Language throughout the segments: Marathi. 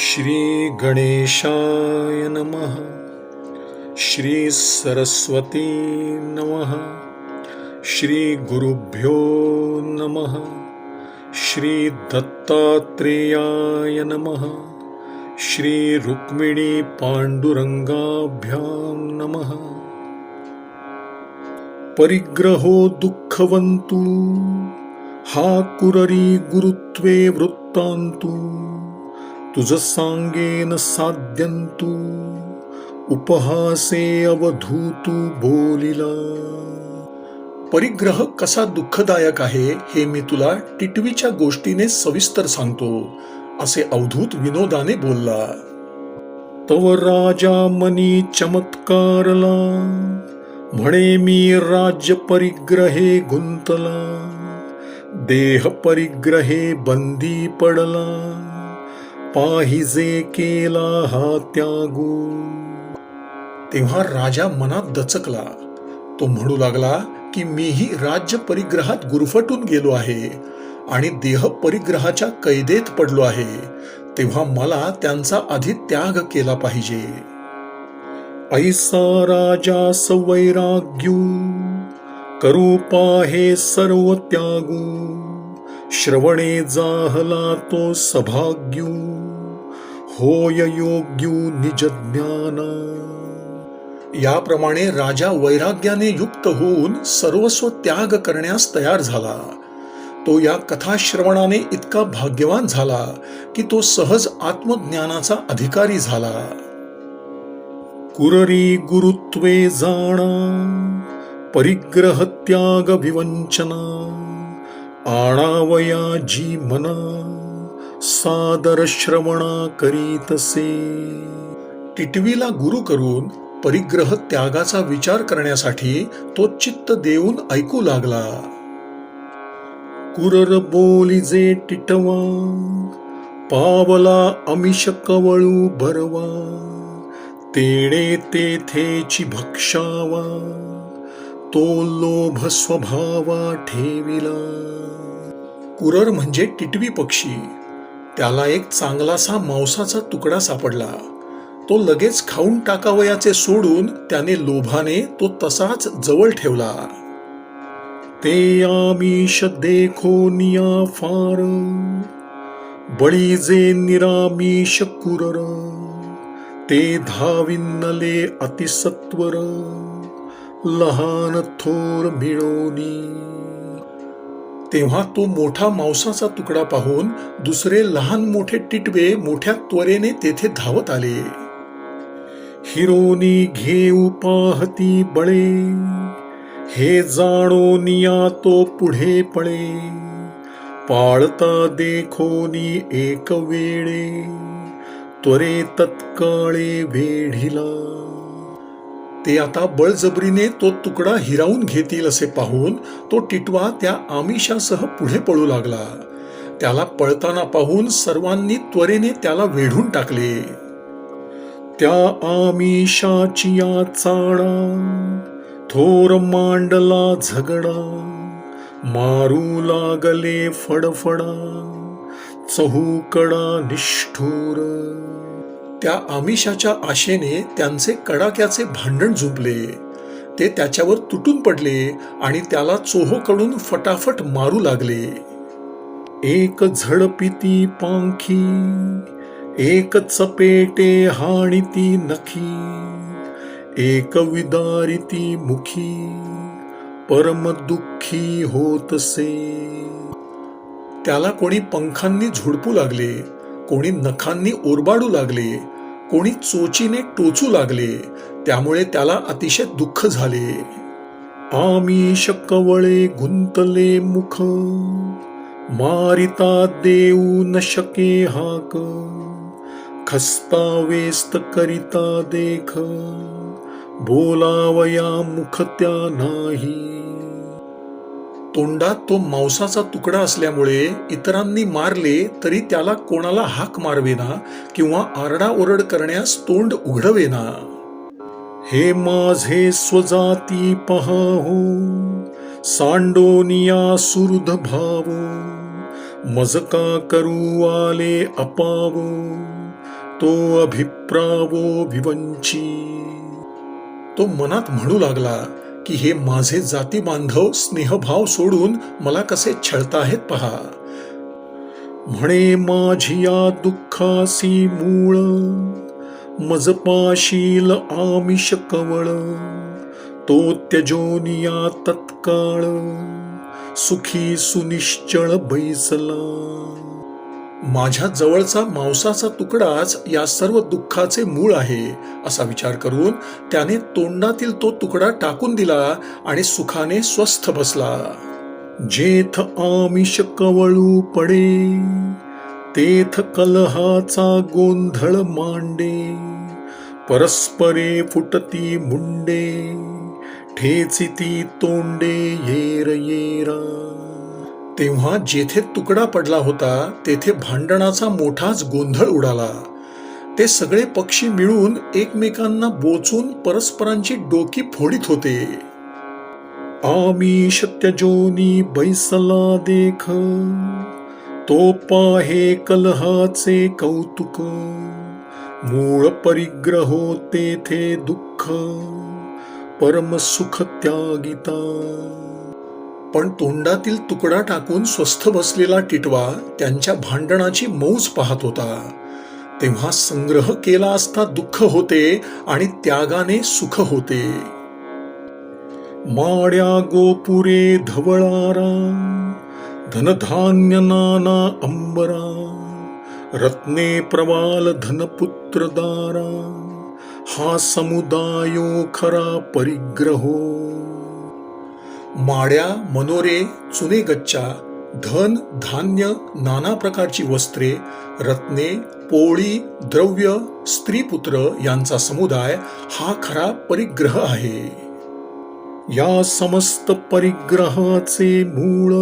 श्री गणेशाय नमः श्री सरस्वती नमः श्री गुरुभ्यो नमः श्री दत्तात्रेयाय नमः श्री रुक्मिणी पांडुरंगाभ्यां नमः। परिग्रहो दुःखवन्तु हा कुररी गुरुत्वे वृत्तान्तु। तुझ सांगेन साध्यंतु उपहासे अवधूतू बोलिला. परिग्रह कसा दुःखदायक आहे हे मी तुला टिटवीच्या गोष्टीने सविस्तर सांगतो असे अवधूत विनोदाने बोलला. तव राजा मनी चमत्कारला म्हणे मी राज्य परिग्रहे गुंतला देह परिग्रहे बंदी पडला. पाहिजे केला हा त्यागू. तेव्हा राजा मनात दचकला. तो म्हणू लागला की मीही राज्य परिग्रहात गुरफटून गेलो आहे आणि देह परिग्रहाच्या कैदेत पडलो आहे. तेव्हा मला त्यांचा आधी त्याग केला पाहिजे. ऐसा राजा सवैराग्यू करू पाहे सर्व त्यागू. श्रवणे जाहला तो सभाग्यू. होय योग्यू निज ज्ञान याप्रमाणे राजा वैराग्याने युक्त होऊन सर्वस्व त्याग करण्यास तयार झाला. तो या कथाश्रवणाने इतका भाग्यवान झाला की तो सहज आत्मज्ञानाचा अधिकारी झाला. कुररी गुरुत्वे जाणा परिग्रह त्याग विवंचना आणावया जी मना। सादर श्रवणा करीतसे टिटवीला गुरु करून परिग्रह त्यागाचा विचार करण्यासाठी तो चित्त देऊन ऐकू लागला. कुरर बोलिजे टिटवा पावला अमिष कवळू भरवा तेणे तेथेची भक्षावा तो लोभ स्वभावा ठेविला. कुरर म्हणजे टिटवी पक्षी. त्याला एक चांगलासा मांसाचा तुकडा सापडला. तो लगेच खाऊन टाकावयाचे सोडून त्याने लोभाने तो तसाच जवळ ठेवला. ते आमिष देखो निया फार बळीजे निरामिष कुरर ते धाविन्नले अतिसत्वर लहान थोर मिळोनी तेव्हा तो मोठा मांसाचा तुकडा पाहून दुसरे लहान मोठे टिटवे मोठ्या त्वरेने तेथे धावत आले. हिरोनी घेऊ पाहती बळे हे जाणो निया तो पुढे पळे पाळता देखोनी एक वेळे त्वरे तत्काळे वेढिला. ते आता बळजबरीने तो तुकडा हिरावून घेतील असे पाहून तो टिटवा त्या आमिषासह पुढे पळू लागला. त्याला पळताना पाहून सर्वांनी त्वरेने त्याला वेढून टाकले. त्या आमिषाची या चाडा थोर मांडला झगडा मारू लागले फडफडा चहूकडा निष्ठूर. त्या आमिषाच्या आशेने त्यांचे कडाक्याचे भांडण झुंपले ते त्याच्यावर तुटून पडले आणि त्याला चोहोकडून फटाफट मारू लागले. एक झडपिती पांखी एक चपेटे हाणिती नखी एक विदारिती मुखी परम दुःखी होतसे. त्याला कोणी पंखांनी झुडपू लागले. कोणी नखांनी ओरबाडू लागले कोणी चोचीने टोचू लागले त्यामुळे त्याला अतिशय दुःख झाले. आम्ही शकवळे गुंतले मुख मारिता देऊ न शके हाक खस्ता वेस्त करिता देख बोलावया मुख त्या नाही. तोंडात तो मांसाचा तुकडा असल्यामुळे इतरांनी मारले तरी त्याला कोणाला हाक मारवेना किंवा आरडाओरड करण्यास तोंड उघडवेना. हे माझे स्वजाती पहाहो सांडोनिया सुहृद भावो मजका करू आले अपावो तो अभिप्रावो भिवंची तो मनात म्हणू लागला की हे माझे जाती बांधव स्नेहभाव सोडून मला कसे छळताहेत पहा. म्हणे माझी या दुःखासी मूळ मजपाशील आमिष कवळ तो त्यजोनिया तत्काळ सुखी सुनिश्चळ बैसला. माझ्या जवळचा मांसाचा तुकडाच या सर्व दुःखाचे मूळ आहे असा विचार करून त्याने तोंडातील तो तुकडा टाकून दिला आणि सुखाने स्वस्थ बसला. जेथ आमिष कवळू पडे तेथ कलहाचा गोंधळ मांडे परस्परे फुटती मुंडे ठेचिती तोंडे येर येरा तेव्हा जेथे तुकडा पडला होता तेथे भांडणाचा मोठाच गोंधळ उडाला. ते सगळे पक्षी मिळून एकमेकांना बोचून परस्परांची डोकी फोडीत होते. आम्ही सत्यजोनी बैसला देख तो पाहे कलहाचे कौतुक. मूळ परिग्रहो तेथे दुःख परम सुख त्यागिता. पण तोंडातील तुकडा टाकून स्वस्थ बसलेला टिटवा त्यांच्या भांडणाची मौज पाहत होता. तेव्हा संग्रह केला असता दुःख होते आणि त्यागाने सुख होते. माड्या गोपुरे धवळारा धनधान्य नाना अंबरा रत्ने प्रवाल धनपुत्र दारा हा समुदायो खरा परिग्रहो. माड्या मनोरे चुने गच्चा धन धान्य नाना प्रकारची वस्त्रे रत्ने पोळी द्रव्य स्त्रीपुत्र यांचा समुदाय हा खरा परिग्रह आहे. या समस्त परिग्रहाचे मूळ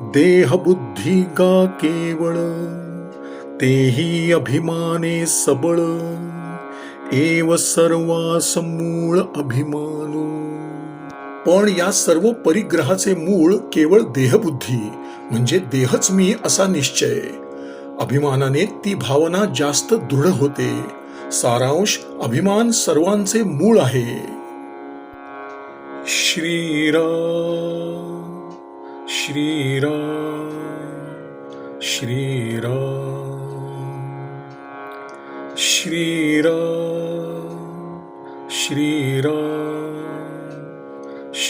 देह बुद्धी गा केवळ तेही अभिमाने सबळ एव सर्वास मूळ अभिमानू. पण या सर्व परिग्रहाचे मूळ केवळ देहबुद्धी म्हणजे देहच मी असा निश्चय. अभिमानाने ती भावना जास्त दृढ होते. सारांश अभिमान सर्वांचे मूळ आहे. श्रीराम श्रीराम श्रीराम. श्रीराम श्रीराम.